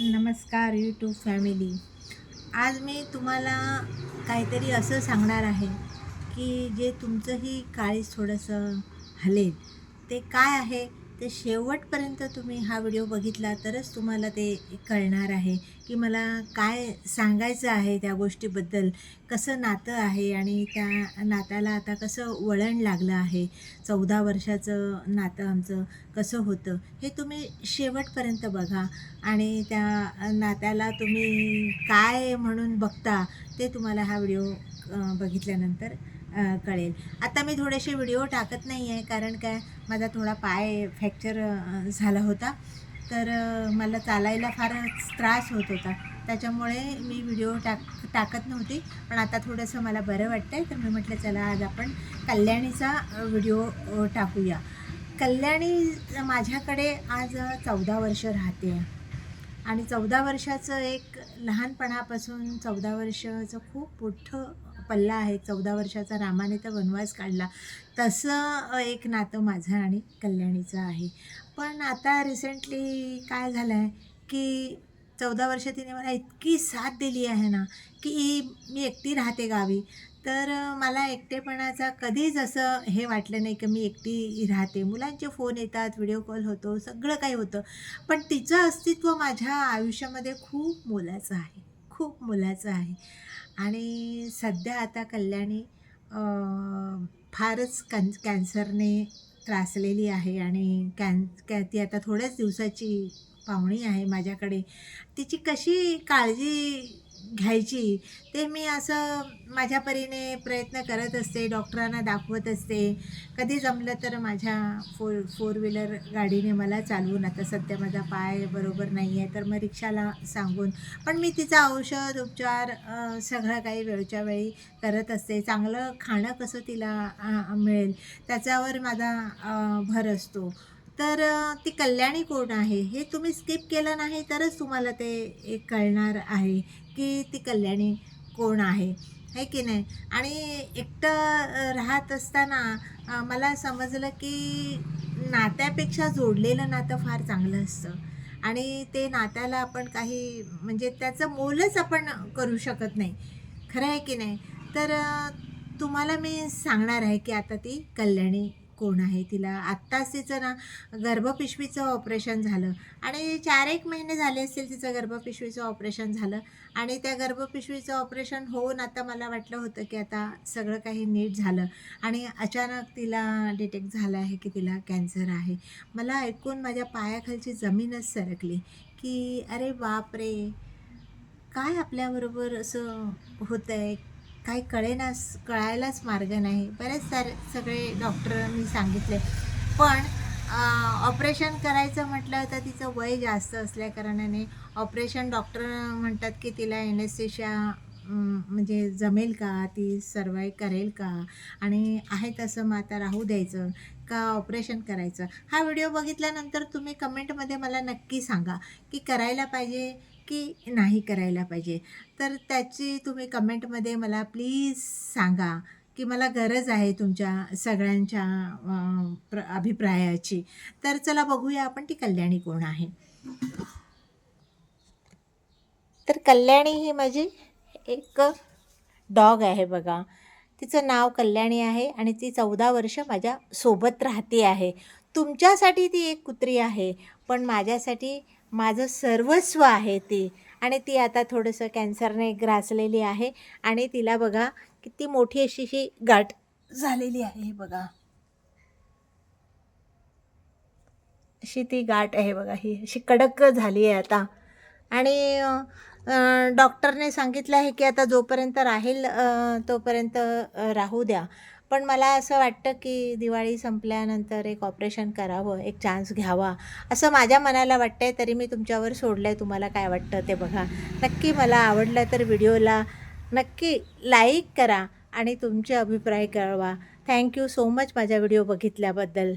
नमस्कार YouTube family आज मी तुम्हाला काहीतरी असं सांगणार आहे की जे तुमचंही काळीज थोडंसं हलेल ते काय आहे? ते शेवटपर्यंत तुम्ही हा व्हिडिओ बघितला तरच तुम्हाला ते कळणार आहे की मला काय सांगायचं आहे त्या गोष्टीबद्दल कसं नातं आहे आणि त्या नात्याला आता कसं वळण लागलं आहे चौदा वर्षाचं नातं आमचं कसं होतं हे तुम्ही शेवटपर्यंत बघा आणि त्या नात्याला तुम्ही काय म्हणून बघता ते तुम्हाला हा व्हिडिओ बघितल्यानंतर कळेल. आता मी थोडेसे व्हिडिओ टाकत नाही आहे कारण काय? माझा थोडा पाय फ्रॅक्चर झाला होता. तर मला चालायला फारच त्रास होत होता. त्याच्यामुळे मी व्हिडिओ टाक टाकत नव्हती. पण आता थोडंसं मला बरं वाटतं आहे तर मी म्हटलं चला आज आपण कल्याणीचा व्हिडिओ टाकूया. कल्याणी माझ्याकडे आज चौदा वर्ष राहते. आणि चौदा वर्षाचं एक लहानपणापासून चौदा वर्षाचं खूप मोठं पल्ला आहे चौदा वर्षाचा रामाने तर वनवास काढला. तसं एक नातं माझं आणि कल्याणीचं आहे. पण आता रिसेंटली काय झालं आहे की चौदा वर्ष तिने मला इतकी साथ दिली आहे ना की मी एकटी राहते गावी. तर मला एकटेपणाचा कधीच असं हे वाटलं नाही की मी एकटी राहते. मुलांचे फोन येतात व्हिडिओ कॉल होतो सगळं काही होतं. पण तिचं अस्तित्व माझ्या आयुष्यामध्ये खूप मोलाचं आहे. खूप मोलाचं आहे. आणि सध्या आता कल्याणी फारच कॅन कॅन्सरने त्रासलेली आहे आणि कॅन कॅ ती आता थोड्याच दिवसाची पाहुणी आहे माझ्याकडे. तिची कशी काळजी घ्यायची. ते मी असं माझ्या परीने प्रयत्न करत असते डॉक्टरांना दाखवत असते. कधी जमलं तर माझ्या फोर फोर व्हीलर गाडीने मला चालवून आता सध्या माझा पाय बरोबर नाही आहे तर मग रिक्षाला सांगून. पण मी तिचा औषध उपचार सगळं काही वेळच्या वेळी करत असते. चांगलं खाणं कसं तिला मिळेल त्याच्यावर माझा भर असतो. तर ती कल्याणी कोण आहे? हे तुम्ही स्किप केलं नाही तरच तुम्हाला ते एक कळणार आहे की ती कल्याणी कोण आहे. है की नाही? आणि एकटं राहत असताना मला समजलं की नात्यापेक्षा जोडलेलं नातं फार चांगलं असतं. आणि ते नात्याला आपण काही म्हणजे त्याचं मोलच आपण करू शकत नाही. खरं आहे की नाही? तर तुम्हाला मी सांगणार आहे की आता ती कल्याणी कोण आहे? तिला आत्ताच तिचं ना गर्भपिशवीचं ऑपरेशन झालं आणि चार एक महिने झाले असतील तिचं गर्भपिशवीचं ऑपरेशन झालं आणि त्या गर्भपिशवीचं ऑपरेशन होऊन आता मला वाटलं होतं की आता सगळं काही नीट झालं आणि अचानक तिला डिटेक्ट झालं आहे की तिला कॅन्सर आहे. मला ऐकून माझ्या पायाखालची जमीनच सरकली की अरे बापरे! काय आपल्याबरोबर असं होतं आहे काही कळेनास कळायलाच मार्ग नाही. बरेच सारे सगळे डॉक्टरांनी सांगितले. पण ऑपरेशन करायचं म्हटलं तर तिचं वय जास्त असल्याकारणाने ऑपरेशन डॉक्टर म्हणतात की तिला एनेस्थेशिया म्हणजे जमेल का? ती सर्वाय करेल का? आणि आहे तसं मग आता राहू द्यायचं का ऑपरेशन करायचं? हा व्हिडिओ बघितल्यानंतर तुम्ही कमेंटमध्ये मला नक्की सांगा की करायला पाहिजे की नाही करायला पाहिजे. तर त्याची तुम्ही कमेंटमध्ये मला प्लीज सांगा की मला गरज आहे तुमच्या सगळ्यांच्या प्र अभिप्रायाची. तर चला बघूया आपण ती कल्याणी कोण आहे. तर कल्याणी ही माझी एक डॉग आहे बघा. तिचं नाव कल्याणी आहे आणि ती चौदा वर्ष माझ्या सोबत राहते आहे. तुमच्यासाठी ती एक कुत्री आहे पण माझ्यासाठी माझं सर्वस्व आहे ती. आणि ती आता थोडंसं कॅन्सरने ग्रासलेली आहे. आणि तिला बघा किती मोठी अशी ही गाठ झालेली आहे हे बघा. अशी ती गाठ आहे बघा ही अशी कडक झाली आहे आता. आणि डॉक्टरने सांगितलं आहे की आता जोपर्यंत राहील तोपर्यंत राहू द्या. पण मला असं वाटतं की दिवाळी संपल्यानंतर एक ऑपरेशन करावं एक चान्स घ्यावा असं माझ्या मनाला वाटतं आहे तरी मी तुमच्यावर सोडलं आहे तुम्हाला काय वाटतं ते बघा. नक्की मला आवडलं तर व्हिडिओला नक्की लाईक करा आणि तुमचे अभिप्राय कळवा. थँक्यू सो मच माझा व्हिडिओ बघितल्याबद्दल.